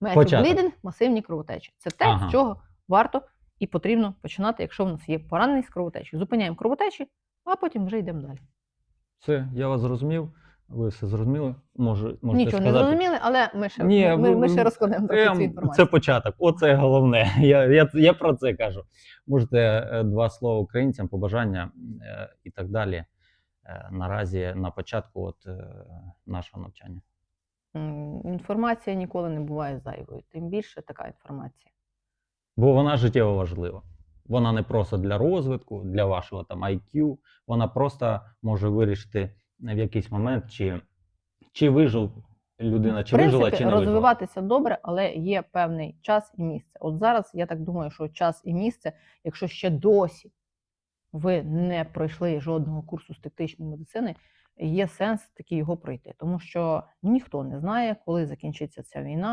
Початок. блідинг, масивні кровотечі. Це те, Ага. з чого варто і потрібно починати, якщо в нас є поранений з кровотечі. Зупиняємо кровотечі, а потім вже йдемо далі. Все, я вас зрозумів. Ви все зрозуміли? Може, можете Нічого сказати? не зрозуміли, але ми ще, Ні, ми, ми, ми ще розкладемо трохи Прям цю Це початок, оце головне. Я, я, я про це кажу. Можете е, два слова українцям, побажання е, і так далі. е, Наразі на початку от, нашого навчання. Інформація ніколи не буває зайвою, тим більше така інформація. Бо вона життєво важлива. Вона не просто для розвитку, для вашого там IQ, вона просто може вирішити в якийсь момент, чи, чи вижив людина, чи в принципі, вижила, чи не вижила. розвиватися добре, але є певний час і місце. От зараз я так думаю, що час і місце, якщо ще досі ви не пройшли жодного курсу з тактичної медицини, є сенс таки його пройти, тому що ніхто не знає, коли закінчиться ця війна.